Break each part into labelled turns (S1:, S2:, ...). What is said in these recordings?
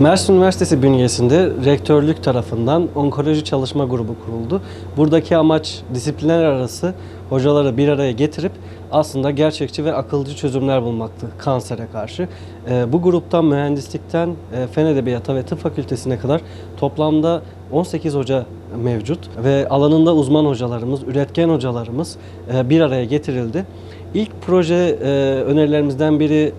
S1: Mersin Üniversitesi bünyesinde rektörlük tarafından onkoloji çalışma grubu kuruldu. Buradaki amaç disiplinler arası hocaları bir araya getirip aslında gerçekçi ve akılcı çözümler bulmaktı kansere karşı. Ee, bu gruptan mühendislikten e, fen edebiyata ve tıp fakültesine kadar toplamda 18 hoca mevcut ve alanında uzman hocalarımız, üretken hocalarımız e, bir araya getirildi. İlk proje e, önerilerimizden biri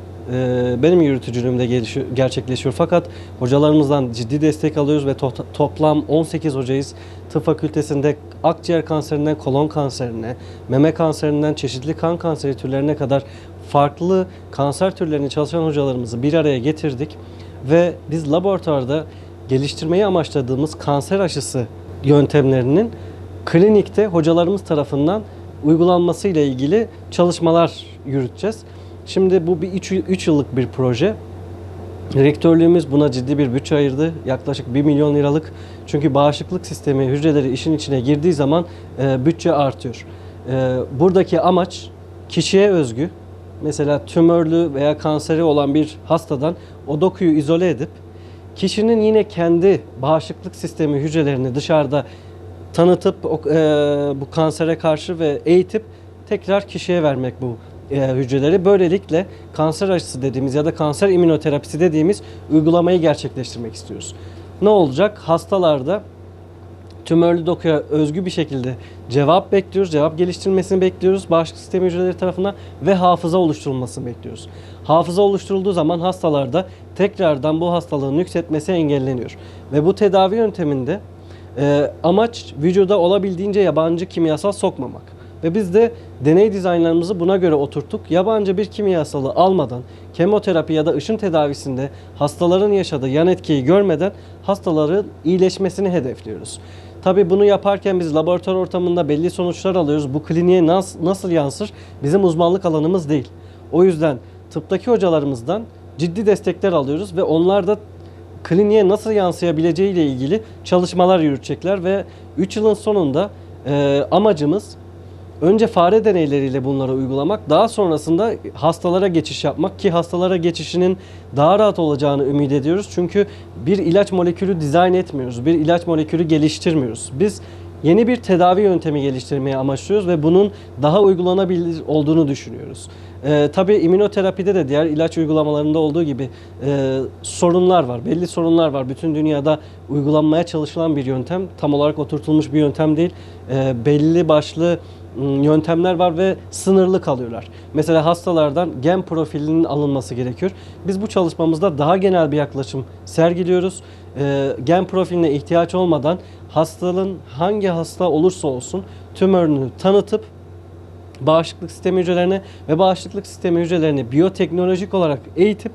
S1: benim yürütücülüğümde gerçekleşiyor. Fakat hocalarımızdan ciddi destek alıyoruz ve to- toplam 18 hocayız. Tıp fakültesinde akciğer kanserinden kolon kanserine, meme kanserinden çeşitli kan kanseri türlerine kadar farklı kanser türlerini çalışan hocalarımızı bir araya getirdik ve biz laboratuvarda geliştirmeyi amaçladığımız kanser aşısı yöntemlerinin klinikte hocalarımız tarafından uygulanması ile ilgili çalışmalar yürüteceğiz. Şimdi bu bir 3 yıllık bir proje. Rektörlüğümüz buna ciddi bir bütçe ayırdı. Yaklaşık 1 milyon liralık. Çünkü bağışıklık sistemi hücreleri işin içine girdiği zaman e, bütçe artıyor. E, buradaki amaç kişiye özgü. Mesela tümörlü veya kanseri olan bir hastadan o dokuyu izole edip kişinin yine kendi bağışıklık sistemi hücrelerini dışarıda tanıtıp e, bu kansere karşı ve eğitip tekrar kişiye vermek bu hücreleri. Böylelikle kanser aşısı dediğimiz ya da kanser immünoterapisi dediğimiz uygulamayı gerçekleştirmek istiyoruz. Ne olacak? Hastalarda tümörlü dokuya özgü bir şekilde cevap bekliyoruz. Cevap geliştirilmesini bekliyoruz bağışıklık sistemi hücreleri tarafından ve hafıza oluşturulmasını bekliyoruz. Hafıza oluşturulduğu zaman hastalarda tekrardan bu hastalığın nüksetmesi engelleniyor. Ve bu tedavi yönteminde e, amaç vücuda olabildiğince yabancı kimyasal sokmamak. Ve biz de deney dizaynlarımızı buna göre oturttuk. Yabancı bir kimyasalı almadan, kemoterapi ya da ışın tedavisinde hastaların yaşadığı yan etkiyi görmeden hastaların iyileşmesini hedefliyoruz. Tabii bunu yaparken biz laboratuvar ortamında belli sonuçlar alıyoruz. Bu kliniğe nas- nasıl yansır bizim uzmanlık alanımız değil. O yüzden tıptaki hocalarımızdan ciddi destekler alıyoruz ve onlar da kliniğe nasıl yansıyabileceği ile ilgili çalışmalar yürütecekler ve 3 yılın sonunda e, amacımız önce fare deneyleriyle bunları uygulamak, daha sonrasında hastalara geçiş yapmak ki hastalara geçişinin daha rahat olacağını ümit ediyoruz. Çünkü bir ilaç molekülü dizayn etmiyoruz, bir ilaç molekülü geliştirmiyoruz. Biz yeni bir tedavi yöntemi geliştirmeye amaçlıyoruz ve bunun daha uygulanabilir olduğunu düşünüyoruz. Ee, tabii immünoterapide de diğer ilaç uygulamalarında olduğu gibi e, sorunlar var, belli sorunlar var. Bütün dünyada uygulanmaya çalışılan bir yöntem, tam olarak oturtulmuş bir yöntem değil. Ee, belli başlı yöntemler var ve sınırlı kalıyorlar. Mesela hastalardan gen profilinin alınması gerekiyor. Biz bu çalışmamızda daha genel bir yaklaşım sergiliyoruz. Gen profiline ihtiyaç olmadan hastalığın hangi hasta olursa olsun tümörünü tanıtıp bağışıklık sistemi hücrelerine ve bağışıklık sistemi hücrelerini biyoteknolojik olarak eğitip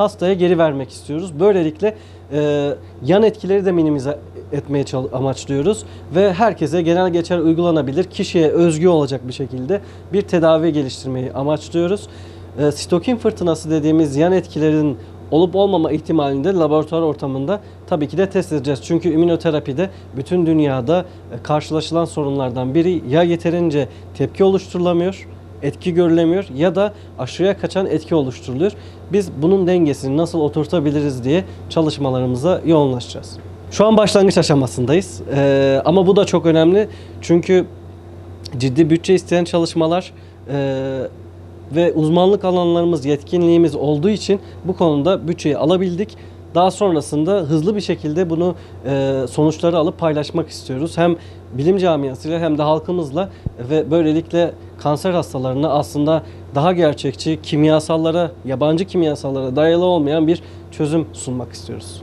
S1: hastaya geri vermek istiyoruz. Böylelikle e, yan etkileri de minimize etmeye amaçlıyoruz ve herkese genel geçer uygulanabilir, kişiye özgü olacak bir şekilde bir tedavi geliştirmeyi amaçlıyoruz. e, sitokin fırtınası dediğimiz yan etkilerin olup olmama ihtimalini de laboratuvar ortamında tabii ki de test edeceğiz. Çünkü immünoterapide bütün dünyada e, karşılaşılan sorunlardan biri ya yeterince tepki oluşturulamıyor, etki görülemiyor ya da aşırıya kaçan etki oluşturuluyor. Biz bunun dengesini nasıl oturtabiliriz diye çalışmalarımıza yoğunlaşacağız. Şu an başlangıç aşamasındayız. Ee, ama bu da çok önemli. Çünkü ciddi bütçe isteyen çalışmalar e, ve uzmanlık alanlarımız, yetkinliğimiz olduğu için bu konuda bütçeyi alabildik. Daha sonrasında hızlı bir şekilde bunu e, sonuçları alıp paylaşmak istiyoruz. Hem bilim camiasıyla hem de halkımızla ve böylelikle kanser hastalarına aslında daha gerçekçi kimyasallara, yabancı kimyasallara dayalı olmayan bir çözüm sunmak istiyoruz.